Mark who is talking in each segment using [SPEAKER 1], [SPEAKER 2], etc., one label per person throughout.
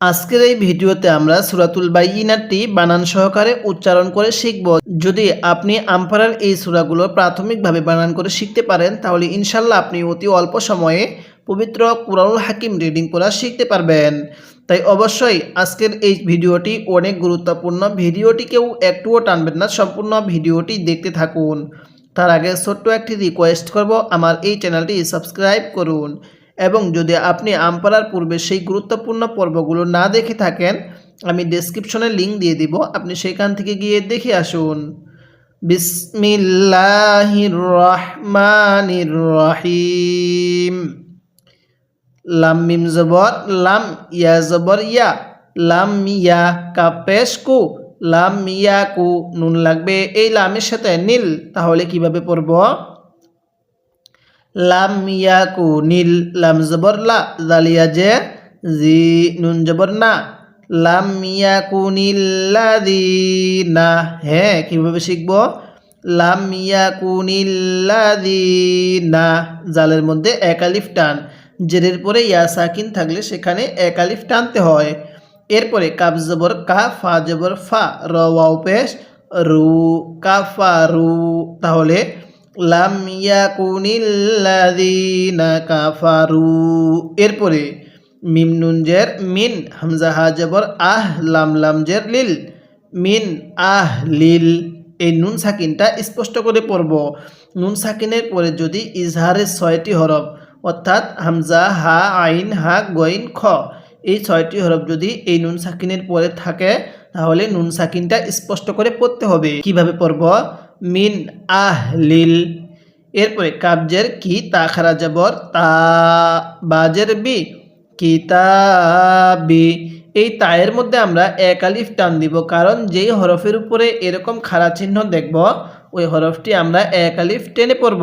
[SPEAKER 1] আজকের এই ভিডিওতে আমরা সুরাতুল বাইনাটি বানান সহকারে উচ্চারণ করে শিখব। যদি আপনি আমপারার এই সূরাগুলো প্রাথমিকভাবে বানান করে শিখতে পারেন, তাহলে ইনশাল্লাহ আপনি অতি অল্প সময়ে পবিত্র কুরআনুল হাকিম রিডিং করা শিখতে পারবেন। তাই অবশ্যই আজকের এই ভিডিওটি অনেক গুরুত্বপূর্ণ। ভিডিওটি কেউ একটুও টানবেন না, সম্পূর্ণ ভিডিওটি দেখতে থাকুন। তার আগে ছোট্ট একটি রিকোয়েস্ট করব, আমার এই চ্যানেলটি সাবস্ক্রাইব করুন। এবং যদি আপনি আমপারার পূর্বে সেই গুরুত্বপূর্ণ পর্বগুলো না দেখে থাকেন, আমি ডেসক্রিপশনে লিঙ্ক দিয়ে দিব। আপনি সেখান থেকে গিয়ে দেখে আসুন। রহিম লাম লাম ইয়া লাম লাম কু, নুন লাগবে এই লামের সাথে নীল, তাহলে কীভাবে পড়ব? লাম ইয়াকু নীল লাম জবর লা জালিয়া যে জি নুন জবর না লাম ইয়াকু নীল্লাদিনা হ্যাঁ কীভাবে শিখব? লাম ইয়াকু নীল্লাদিনা জালের মধ্যে একালিফ টান। জেরের পরে ইয়া সাকিন থাকলে সেখানে একালিফ টানতে হয়। এরপরে কাব জবর কা, ফা জবর ফা, র ওয়াও পেশ, রু কাফা রু। তাহলে লাম ইয়াকুনিল্লাযীনা কাফারু। এরপরে মিম নুন জের মিন, হামজা হা জবর আহ, লাম লাম জের লিল, মিন আহ, লিল। এই নুন সাকিনটা স্পষ্ট করে পড়ব। নুন সাকিনের পরে যদি ইজহারের ছয়টি হরফ, অর্থাৎ হামজা, হা, আইন, হা, গইন, খ, এই ছয়টি হরফ যদি এই নুন সাকিনের পরে থাকে, তাহলে নুন সাকিনটা স্পষ্ট করে পড়তে হবে। কীভাবে পড়ব? মিন আহ লিল এরপরে কাবজের কি? তা খারা জবর তা বাজের বি, কিতাবি। এই তায়ের মধ্যে আমরা এক আলিফ টান দিব, কারণ যেই হরফের উপরে এরকম খাড়া চিহ্ন দেখব, ওই হরফটি আমরা এক আলিফ টেনে পড়ব।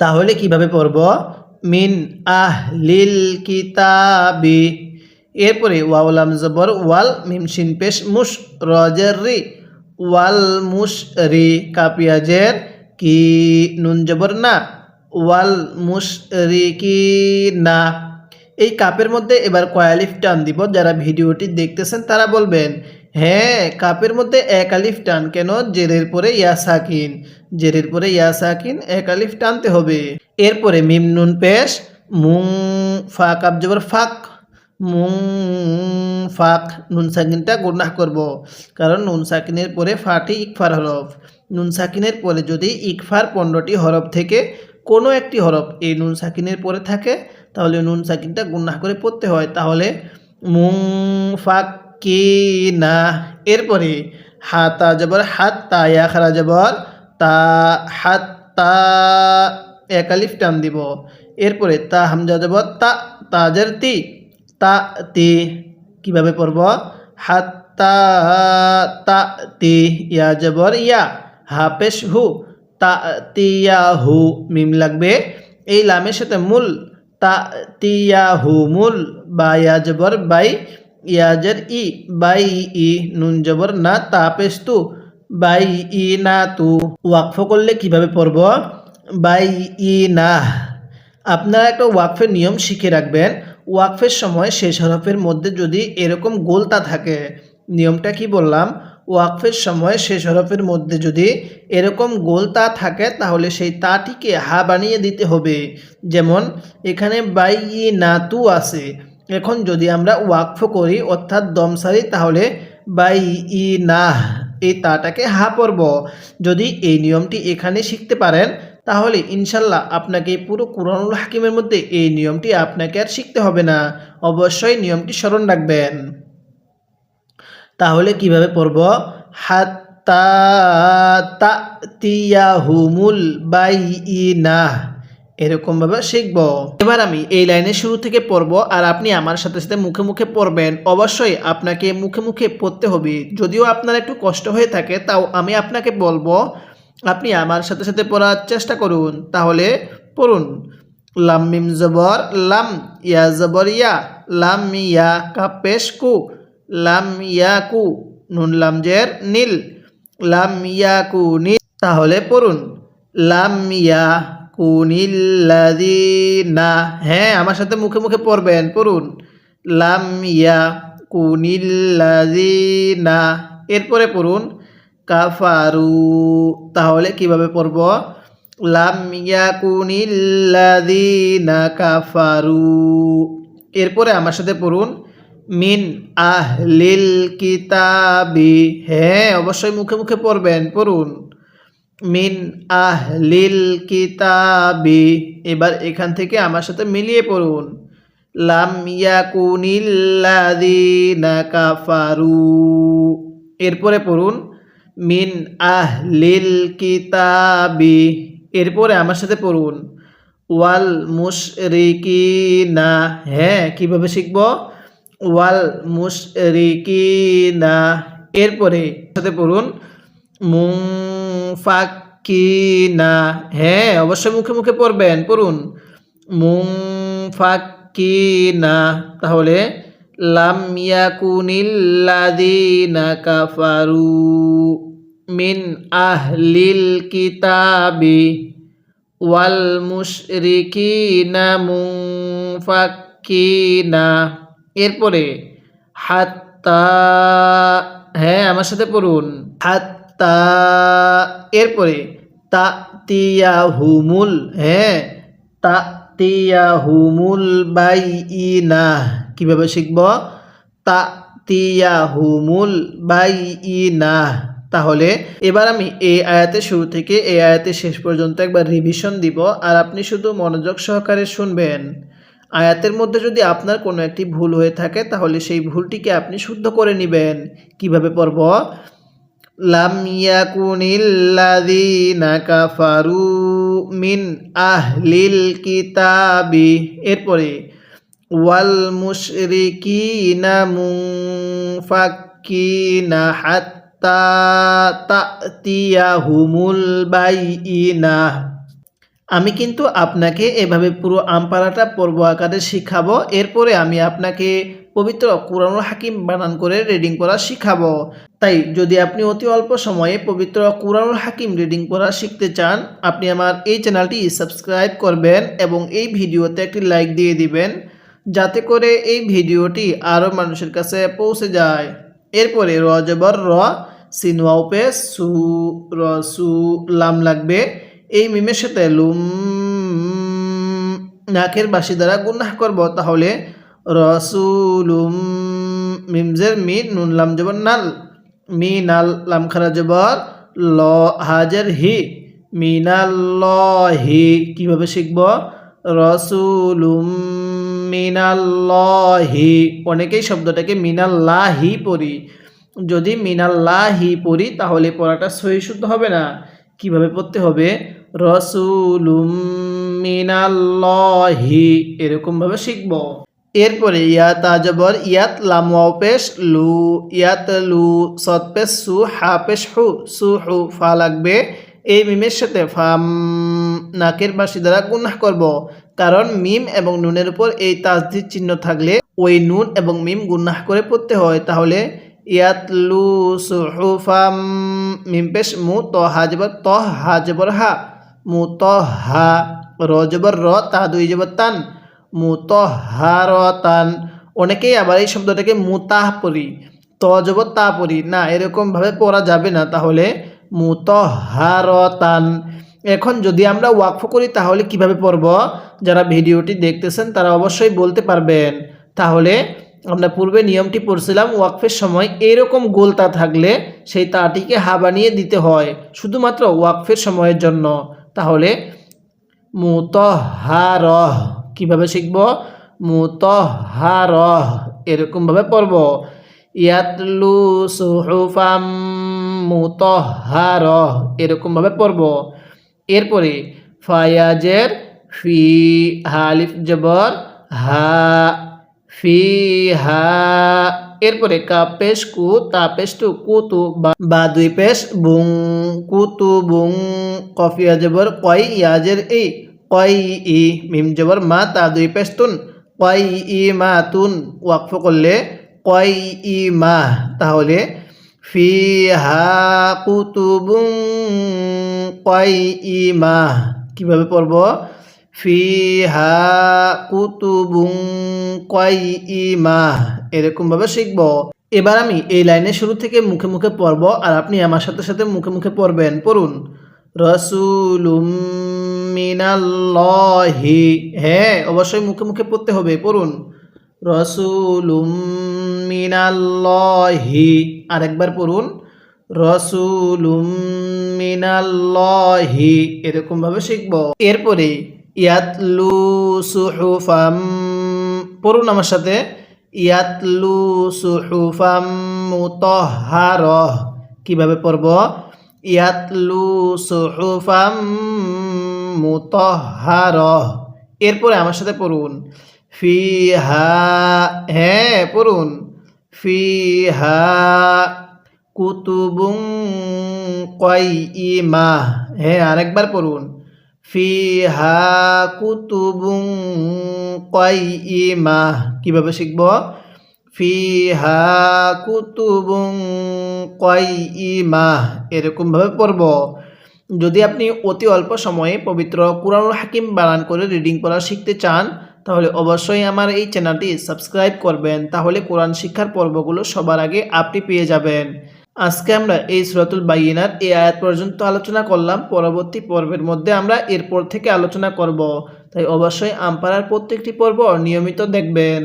[SPEAKER 1] তাহলে কীভাবে পড়ব? মিন আহ লিল কিতাবি। এরপরে ওয়াউলাম জবর, ওয়াল মিমসিন পেশ মুশ, রজের রি। ওয়াল মুশ রি কাপিয়াজের কি নুন জবর না? ওয়াল মুশ রি কি না। এই কাপের মধ্যে এবার কয়ালিফ টান দিব? যারা ভিডিওটি দেখতেছেন তারা বলবেন হ্যাঁ কাপের মধ্যে এক আলিফ টান কেন? জেরের পরে ইয়া সাকিন, জেরের পরে ইয়া সাকিন এক আলিফ টানতে হবে। এরপরে মিম নুন পেশ, মুং ফা কাপ জবর ফাক। মুং ফাক নুন সাকিনটা গুনাহ করব। কারণ নুন সাকিনের পরে ফাটি ইকফার হরফ। নুন সাকিনের পরে যদি ইকফার পনেরোটি হরফ থেকে কোনো একটি হরফ এই নুন সাকিনের পরে থাকে, তাহলে নুন সাকিনটা গুনাহ করে পড়তে হয়। তাহলে মুং ফাক কি না? এরপরে হাতা জবর হাত তা খারা জবর তা হাত তা একালিফ টান দিব। এরপরে তা হামজা জবর তা, তাজের তি তা তি কীভাবে পড়ব? হাত্তা তা তি ইয়া জবর, ইয়া। হু তা তিয়া হু মিম লাগবে। এই লামের সাথে মূল তা তিয়া হু মূল, বা ইয়া জবর, বাই ইয়াজের ই, বাই, ই, নুন জবর, না তা পেশ তু বাই, ই, না, তু। ওয়াকফ করলে কীভাবে পড়ব? বাই, ই, না। আপনারা একটা ওয়াকফের নিয়ম শিখে রাখবেন। ওয়াকফের সময় শেষ হরফের মধ্যে যদি এরকম গোলতা থাকে, নিয়মটা কি বললাম? ওয়াকফের সময় শেষ হরফের মধ্যে যদি এরকম গোল তা থাকে, তাহলে সেই তাটিকে হা বানিয়ে দিতে হবে। যেমন, এখানে বাই ই নাতু আছে। এখন যদি আমরা ওয়াকফ করি, অর্থাৎ দমসারি তাহলে বাই ই না এই তাটাকে হা পড়ব। যদি এই নিয়মটি এখানে শিখতে পারেন তাহলে ইনশাল্লাহ আপনাকে পুরো কুরআনুল হাকিমের মধ্যে এই নিয়মটি আপনাকে আর শিখতে হবে না। অবশ্যই নিয়মটি স্মরণ রাখবেন। তাহলে কীভাবে পড়ব? হাত্তা হুমুল বাই না এরকমভাবে শিখব। এবার আমি এই লাইনের শুরু থেকে পড়ব আর আপনি আমার সাথে সাথে মুখে মুখে পড়বেন। অবশ্যই আপনাকে মুখে মুখে পড়তে হবে। যদিও আপনার একটু কষ্ট হয়ে থাকে, তাও আমি আপনাকে বলব আপনি আমার সাথে সাথে পড়ার চেষ্টা করুন, তাহলে পড়ুন। লাম মিম জবর, লাম ইয়া জবর ইয়া, লাম ইয়া কাপেশ কু, লাম ইয়া কু, নুন লাম জের নীল, লাম ইয়া কু নীল, তাহলে পড়ুন। লাম ইয়া কুনিল্লাদিনা হ্যাঁ আমার সাথে মুখে মুখে পড়বেন, পড়ুন। লাম ইয়া কুনিল্লাযিনা এরপরে পড়ুন। কাফারু। তাহলে কীভাবে পড়ব? লাম ইয়াকুনিল্লাযিনা কাফারু। এরপরে আমার সাথে পড়ুন, মিন আহলিল কিতাবি। হ্যাঁ অবশ্যই মুখে মুখে পড়বেন, পড়ুন। মিন আহলিল কিতাবি। এবার এখান থেকে আমার সাথে মিলিয়ে পড়ুন। লাম ইয়াকুনিল্লাযিনা কাফারু। এরপরে পড়ুন মিন আহলিল কিতাবি। এরপরে আমার সাথে পড়ুন। ওয়াল মুশরিকিনা। হ্যাঁ কীভাবে শিখব? ওয়াল মুশরিকিনা। এরপরে সাথে পড়ুন। মুংফাক্কিনা হ্যাঁ অবশ্যই মুখে মুখে পড়বেন, পড়ুন। মুংফাক্কিনা তাহলে লাম ইয়াকুনিল্লাযিনা কাফারু মিন আহলিল কিতাবি ওয়াল মুশরিকিনা মুংফাক্কিনা এরপরে, হাত্তা হ্যাঁ আমার সাথে পড়ুন। হাত্তা, এরপরে তা তিয়া হুমুল হ্যাঁ তা তিয়া হুমুল বাই ইনা কীভাবে শিখব? তা তিয়া হুমুল বাই ইনা তাহলে এবার আমি এই আয়াতে শুরু থেকে এই আয়াতে শেষ পর্যন্ত একবার রিভিশন দিব, আর আপনি শুধু মনোযোগ সহকারে শুনবেন। আয়াতের মধ্যে যদি আপনার কোনো একটি ভুল হয়ে থাকে, তাহলে সেই ভুলটিকে আপনি শুদ্ধ করে নেবেন। কীভাবে পড়ব? লাম ইয়াকুনিল্লাযীনা কাফারু মিন আহলিল কিতাবি, এরপরে, ওয়াল মুশরিকিনা মুনফাক্কিনা হাত্তা তাতিয়াহুমুল বাইইনা। আমি কিন্তু আপনাকে এভাবে পুরো আমপারাটা পর্ব আকারে শিখাবো, এরপরে আমি আপনাকে পবিত্র কুরআনুল হাকিম বানান করে রিডিং পড়া শিখাবো। তাই যদি আপনি অতি অল্প সময়ে পবিত্র কুরআনুল হাকিম রিডিং পড়া শিখতে চান, আপনি আমার এই চ্যানেলটি সাবস্ক্রাইব করবেন এবং এই ভিডিওতে একটি লাইক দিয়ে দিবেন, যাতে করে এই ভিডিওটি আরও মানুষের কাছে পৌঁছে যায়। এরপরে র জবর র সিনওয়াউপে সু, র, সু, লাম লাগবে। এই মিমের সাথে লুম, নাকের বাসি দ্বারা গুন্নাহ করব, তাহলে রসুলুম, মিমজের মি নুন, লাম, জবর, নাল। মি নাল লাম খারা জবর, ল হাজের হি মিনাল্লহি কীভাবে শিখব? রসুলুম মিনাল্লহি অনেকেই শব্দটাকে মিনাল্লাহি পড়ি। যদি মিনাল্লাহি পড়ি, তাহলে পড়াটা সহি শুদ্ধ হবে না। কীভাবে পড়তে হবে? রসুলুম মিনাল্লাহি এরকমভাবে শিখব। এরপরে ইয়াত আজবর, ইয়াত লামওয়াও পেশ লু, ইয়াত লু সৎ পেশ সু, হা পেশ হু, সু হু, ফা লাগবে। এই মিমের সাথে ফাম, নাকের বাসি দ্বারা গুনাহ করব। কারণ মিম এবং নুনের উপর এই তাজদির চিহ্ন থাকলে ওই নুন এবং মিম গুনাহ করে পড়তে হয়। তাহলে ইয়াতলু সুহুফাম মিম পেশ মু, ত হাজবর ত হাজবর হা। মু, ত, হা, র জবর র, তা দুই জবর তান। মু ত হা র তান অনেকেই আবার এই শব্দটাকে মুতাহ পড়ি ত তা পড়ি না, এরকমভাবে পড়া যাবে না, তাহলে মুত হা র তান এখন যদি আমরা ওয়াকফ করি, তাহলে কীভাবে পড়ব? যারা ভিডিওটি দেখতেছেন, তারা অবশ্যই বলতে পারবেন। তাহলে আমরা পূর্বে নিয়মটি পড়ছিলাম, ওয়াকফের সময় এরকম গোল তা থাকলে সেই তাটিকে হা বানিয়ে দিতে হয়, শুধুমাত্র ওয়াকফের সময়ের জন্য। তাহলে মুতহারহ। কীভাবে শিখব? মুতহারহ, এরকমভাবে পড়ব। ইয়াতলু সুহুফাম মুতহারহ, এরকমভাবে পড়ব। এরপরে ফায়াজের ফি হালিফ জবর, হা ফি হা, এরপরে কাপেশ কু তাপেশ টু কুতু বা দুই পেশ, বুং কুতু বুং, কফিয়া জবর, কয়, ইয়াজের এই কয় ই মিম জবর মা তা দুই পেস্তুন তুন কয় ই মা তুন ওয়াকফ করলে কয় ই মা তাহলে ফি হা কুতুবুং কয় ই মা কীভাবে পড়ব ফিহা কুতুবুং কয়ইমাহ এরকমভাবে শিখব এবার আমি এই লাইনের শুরু থেকে মুখে মুখে পড়ব আর আপনি আমার সাথে সাথে মুখে মুখে পড়বেন পড়ুন রসুলুম মিনাল্লাহি। হ্যাঁ অবশ্যই মুখে মুখে পড়তে হবে, পড়ুন। রসুলুম মিনাল্লাহি। আরেকবার পড়ুন। রসুলুম মিনাল্লাহি। এরকমভাবে শিখব। এরপরে, ইয়াতলু সুহুফাম। পড়ুন আমার সাথে। ইয়াতলু সুহুফাম মুতাহহারহ কীভাবে পড়ব? ইয়াতলু সুহুফাম মুতাহহারহ এরপরে আমার সাথে পড়ুন। ফিহা হ্যাঁ পড়ুন। ফি ফিহা কুতুবুং কয়ইমাহ হ্যাঁ আরেকবার পড়ুন। ফি ফিহা কুতুবুং কয়ইমাহ কীভাবে শিখব? ফি ফিহা কুতুবুং কয়ইমাহ এরকমভাবে পড়ব। যদি আপনি অতি অল্প সময়ে পবিত্র কুরআনুল হাকিম বানান করে রিডিং পড়া শিখতে চান, তাহলে অবশ্যই আমার এই চ্যানেলটি সাবস্ক্রাইব করবেন। তাহলে কোরআন শিক্ষার পর্বগুলো সবার আগে আপনি পেয়ে যাবেন। আজকে আমরা এই সুরাতুল বাইনার এই আয়াত পর্যন্ত আলোচনা করলাম। পরবর্তী পর্বের মধ্যে আমরা এরপর থেকে আলোচনা করব। তাই অবশ্যই আমপাড়ার প্রত্যেকটি পর্ব নিয়মিত দেখবেন।